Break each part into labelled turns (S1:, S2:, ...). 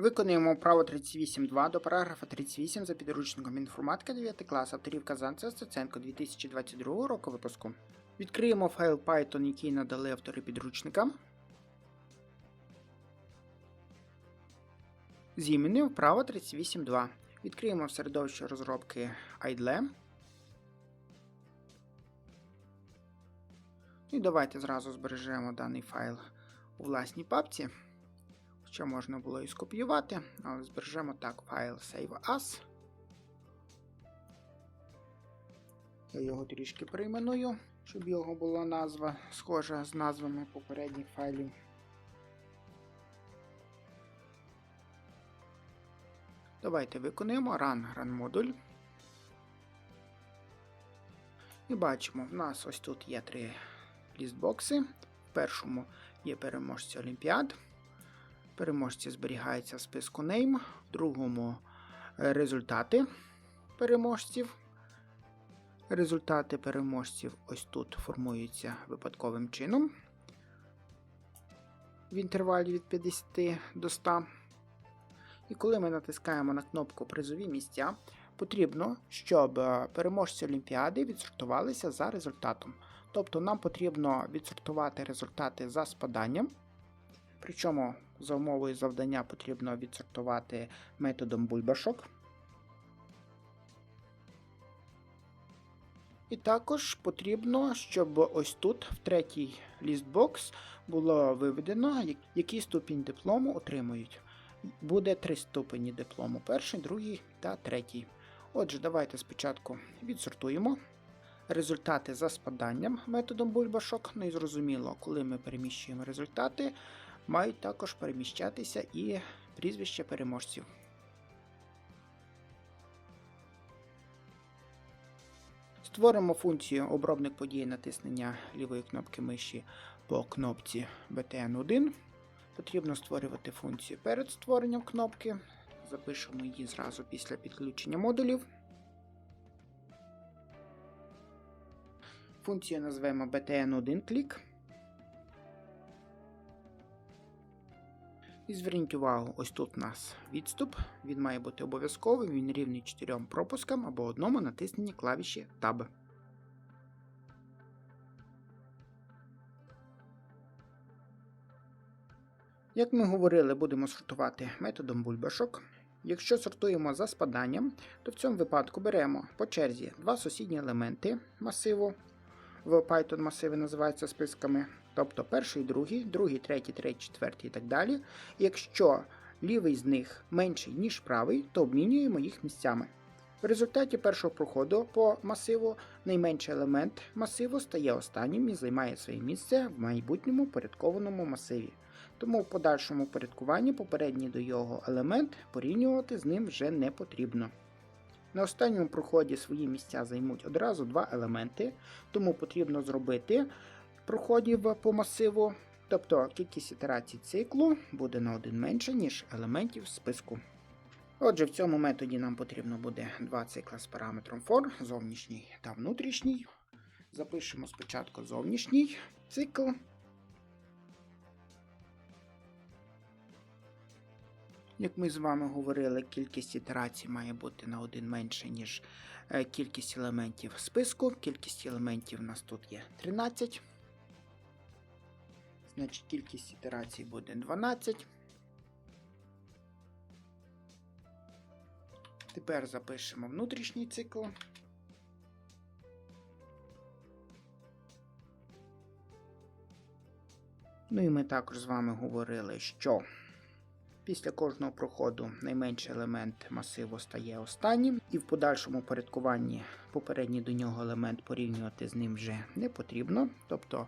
S1: Виконуємо право 38.2 до параграфа 38 за підручником інформатика 9 клас авторів Казанця Стеценко 2022 року випуску. Відкриємо файл Python, який надали автори підручника. Зімінив вправо 38.2. Відкриємо середовище розробки IDLE. І давайте зразу збережемо даний файл у власній папці. Що можна було і скопіювати, збережемо так файл Save As. Я його трішки перейменую, щоб його була назва схожа з назвами попередніх файлів. Давайте виконуємо run run модуль. І бачимо, в нас ось тут є три лістбокси. В першому є переможці Олімпіад. Переможці зберігаються в списку Name, в другому е, результати переможців. Результати переможців ось тут формуються випадковим чином в інтервалі від 50 до 100. І коли ми натискаємо на кнопку Призові місця, потрібно, щоб е, переможці Олімпіади відсортувалися за результатом. Тобто нам потрібно відсортувати результати за спаданням. Причому за умовою завдання потрібно відсортувати методом бульбашок. І також потрібно, щоб ось тут, в третій лістбокс, було виведено, який ступінь диплому отримують. Буде три ступені диплому: перший, другий та третій. Отже, давайте спочатку відсортуємо результати за спаданням методом бульбашок. Ну і зрозуміло, коли ми переміщуємо результати, мають також переміщатися і прізвища переможців. Створимо функцію обробник подій натиснення лівої кнопки миші по кнопці BTN1. Потрібно створювати функцію перед створенням кнопки. Запишемо її зразу після підключення модулів. Функцію назвемо btn1 клік. І зверніть увагу, ось тут у нас відступ. Він має бути обов'язковим, він рівний 4 пропускам або одному натисненні клавіші Tab. Як ми говорили, будемо сортувати методом бульбашок. Якщо сортуємо за спаданням, то в цьому випадку беремо по черзі два сусідні елементи масиву. В Python масиви називаються списками. Тобто перший, другий, другий, третій, третій, четвертий і так далі. Якщо лівий з них менший, ніж правий, то обмінюємо їх місцями. В результаті першого проходу по масиву найменший елемент масиву стає останнім і займає своє місце в майбутньому порядкованому масиві. Тому в подальшому порядкуванні попередній до його елемент порівнювати з ним вже не потрібно. На останньому проході свої місця займуть одразу два елементи, тому потрібно зробити проходів по масиву, тобто кількість ітерацій циклу буде на один менше, ніж елементів списку. Отже, в цьому методі нам потрібно буде два цикла з параметром for, зовнішній та внутрішній. Запишемо спочатку зовнішній цикл. Як ми з вами говорили, кількість ітерацій має бути на один менше, ніж е, кількість елементів списку. Кількість елементів у нас тут є 13. Значить, кількість ітерацій буде 12. Тепер запишемо внутрішній цикл. Ну і ми також з вами говорили, що після кожного проходу найменший елемент масиву стає останнім, і в подальшому порядкуванні попередній до нього елемент порівнювати з ним вже не потрібно. Тобто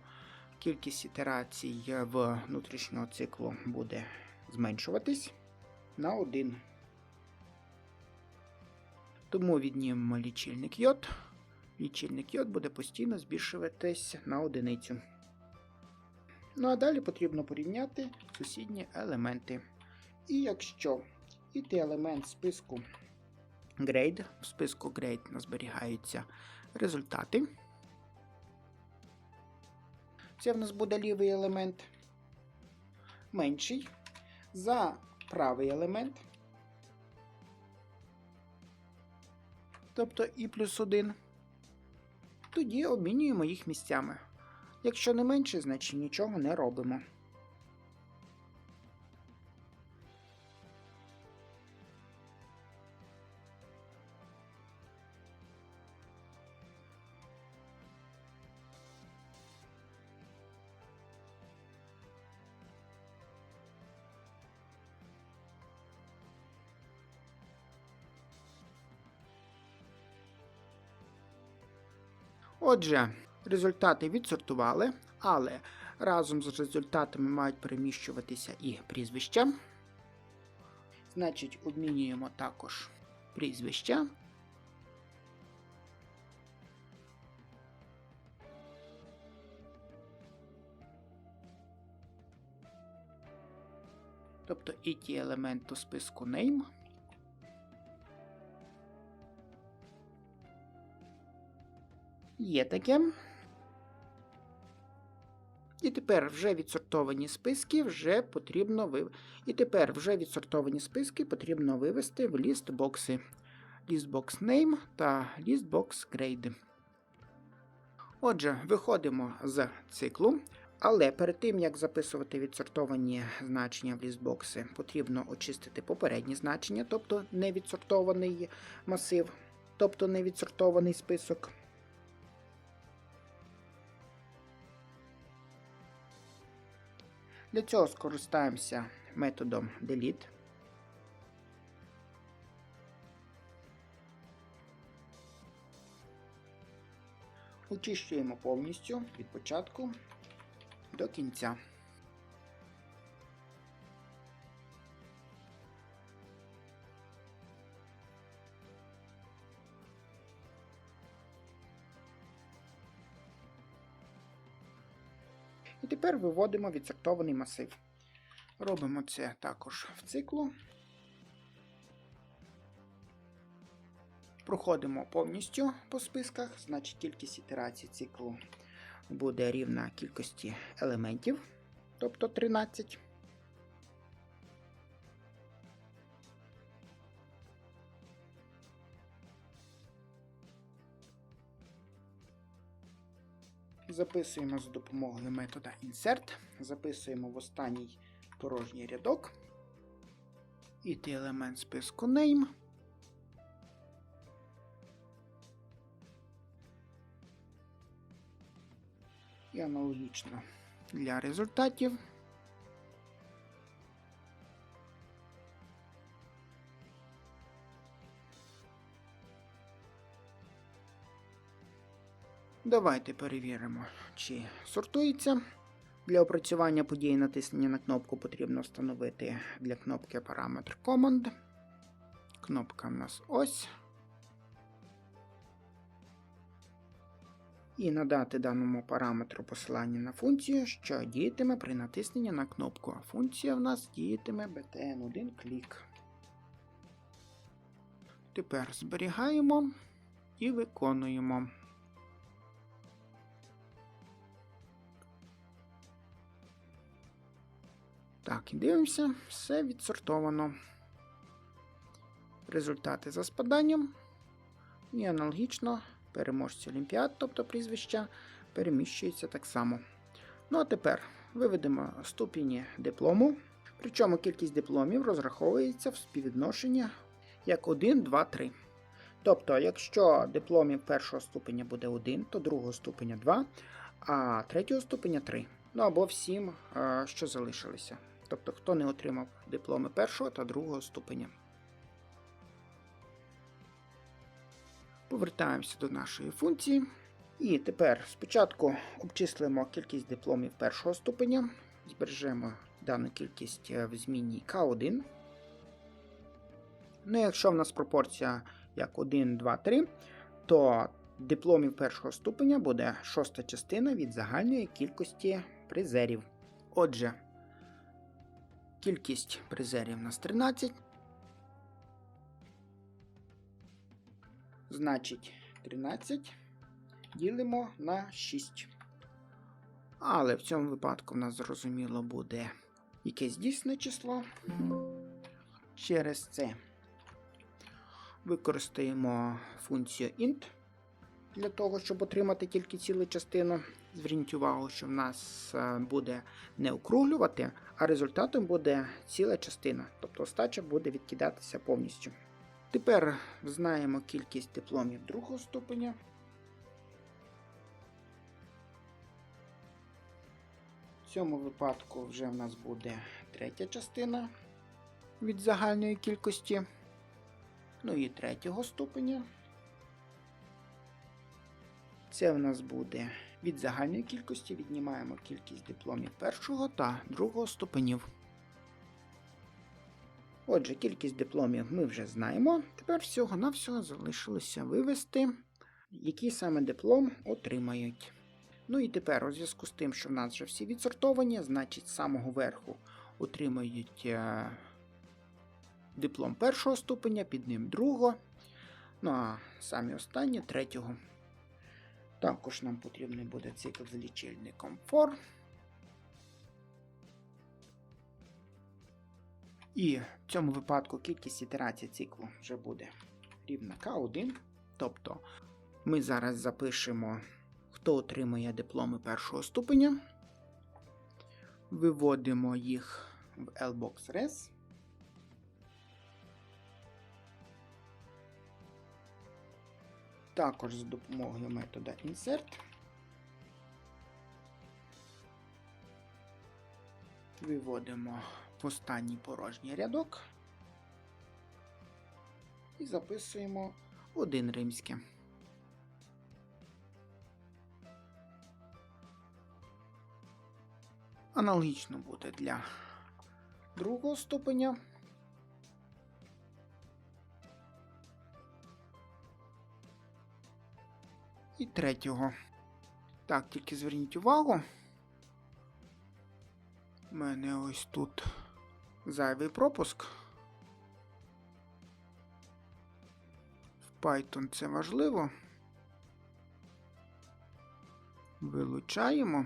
S1: кількість ітерацій в внутрішнього циклу буде зменшуватись на 1. Тому віднімемо лічильник йод. Лічильник йод буде постійно збільшуватись на одиницю. Ну а далі потрібно порівняти сусідні елементи. І якщо іти елемент списку grade, в списку grade зберігаються результати. Це в нас буде лівий елемент менший. За правий елемент. Тобто і плюс 1. Тоді обмінюємо їх місцями. Якщо не менше, значить нічого не робимо. Отже, результати відсортували, але разом з результатами мають переміщуватися і прізвища. Значить, обмінюємо також прізвища. Тобто і ті елементи списку name. Є таке. І тепер вже відсортовані списки вже потрібно вив... І тепер вже відсортовані списки потрібно вивести в лістбокси. Listbox name та listbox grade. Отже, виходимо з циклу. Але перед тим, як записувати відсортовані значення в лістбокси, потрібно очистити попередні значення, тобто невідсортований масив, тобто невідсортований список. Для цього скористаємося методом delete. Очищуємо повністю від початку до кінця. Тепер виводимо відсектований масив. Робимо це також в циклу. Проходимо повністю по списках, значить кількість ітерацій циклу буде рівна кількості елементів, тобто 13. Записуємо за допомогою метода insert, записуємо в останній порожній рядок. І елемент списку name. І аналогічно для результатів. Давайте перевіримо, чи сортується. Для опрацювання події натиснення на кнопку потрібно встановити для кнопки параметр Command. Кнопка в нас ось. І надати даному параметру посилання на функцію, що діятиме при натисненні на кнопку. Функція в нас діятиме btn1 клік. Тепер зберігаємо і виконуємо. Так, і дивимося, все відсортовано. Результати за спаданням. І аналогічно переможці Олімпіад, тобто прізвища, переміщуються так само. Ну а тепер виведемо ступені диплому. Причому кількість дипломів розраховується в співвідношенні як 1, 2, 3. Тобто, якщо дипломів першого ступеня буде 1, то другого ступеня 2, а третього ступеня 3. Ну або всім, що залишилися. Тобто, хто не отримав дипломи першого та другого ступеня. Повертаємося до нашої функції. І тепер спочатку обчислимо кількість дипломів першого ступеня. Збережемо дану кількість в змінній К1. Ну, якщо в нас пропорція як 1, 2, 3, то дипломів першого ступеня буде шоста частина від загальної кількості призерів. Отже, кількість призерів нас 13. Значить, 13 ділимо на 6. Але в цьому випадку в нас зрозуміло буде якесь дійсне число. Через це використаємо функцію int для того, щоб отримати тільки цілу частину. Зверніть увагу, що в нас е, буде не округлювати, а результатом буде ціла частина, тобто остача буде відкидатися повністю. Тепер знаємо кількість дипломів другого ступеня. В цьому випадку вже в нас буде третя частина від загальної кількості. Ну і третього ступеня. Це в нас буде від загальної кількості, віднімаємо кількість дипломів першого та другого ступенів. Отже, кількість дипломів ми вже знаємо. Тепер всього-навсього залишилося вивести, який саме диплом отримають. Ну і тепер, у зв'язку з тим, що в нас вже всі відсортовані, значить, з самого верху отримають е, диплом першого ступеня, під ним другого. Ну а самі останні третього. Також нам потрібний буде цикл з лічильником for. І в цьому випадку кількість ітерацій циклу вже буде рівна К1. Тобто ми зараз запишемо, хто отримує дипломи першого ступеня. Виводимо їх в LBox Res. Також з допомогою метода Insert. Виводимо в останній порожній рядок і записуємо один римське. Аналогічно буде для другого ступеня. І третього. Так, тільки зверніть увагу. У мене ось тут зайвий пропуск. В Python це важливо. Вилучаємо.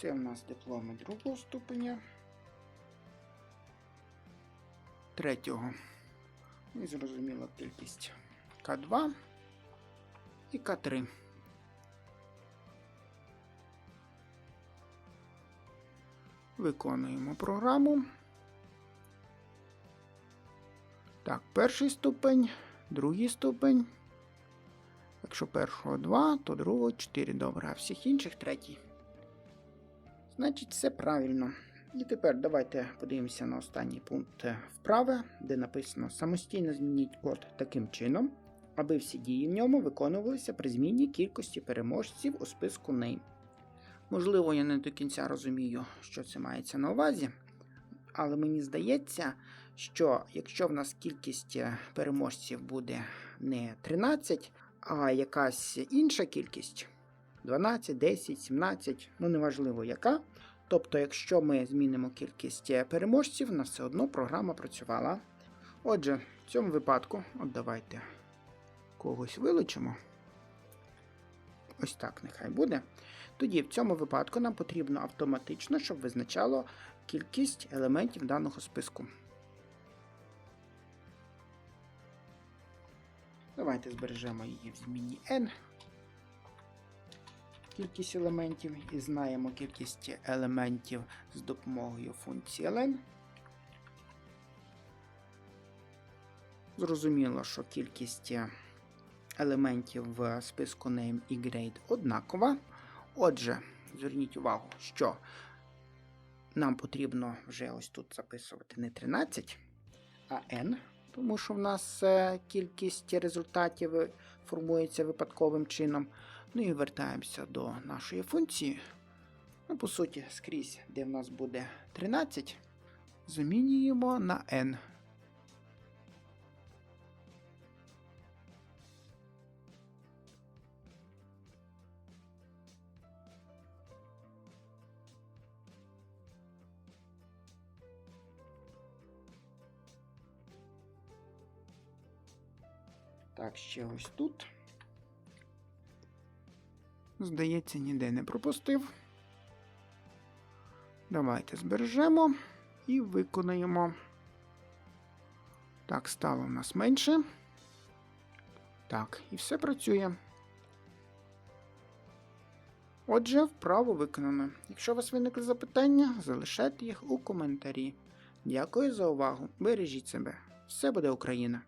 S1: Це в нас дипломи другого ступеня. Третього. І зрозуміла кількість К2 і К3. Виконуємо програму. Так, перший ступень, другий ступень. Якщо першого 2, то другого 4. Добре, а всіх інших третій. Значить, все правильно. І тепер давайте подивимося на останній пункт вправи, де написано самостійно змініть код таким чином, аби всі дії в ньому виконувалися при зміні кількості переможців у списку name. Можливо, я не до кінця розумію, що це мається на увазі, але мені здається, що якщо в нас кількість переможців буде не 13, а якась інша кількість 12, 10, 17, ну неважливо яка. Тобто, якщо ми змінимо кількість переможців, на все одно програма працювала. Отже, в цьому випадку, от давайте когось вилучимо. Ось так нехай буде. Тоді в цьому випадку нам потрібно автоматично, щоб визначало кількість елементів даного списку. Давайте збережемо її в зміні n кількість елементів і знаємо кількість елементів з допомогою функції len. Зрозуміло, що кількість елементів в списку name і grade однакова. Отже, зверніть увагу, що нам потрібно вже ось тут записувати не 13, а n, тому що в нас е, кількість результатів формується випадковим чином. Ну і вертаємося до нашої функції. Ну, по суті, скрізь, де в нас буде 13, замінюємо на n. Так, ще ось тут. Здається, ніде не пропустив. Давайте збережемо і виконаємо. Так, стало в нас менше. Так, і все працює. Отже, вправо виконано. Якщо у вас виникли запитання, залишайте їх у коментарі. Дякую за увагу. Бережіть себе. Все буде Україна!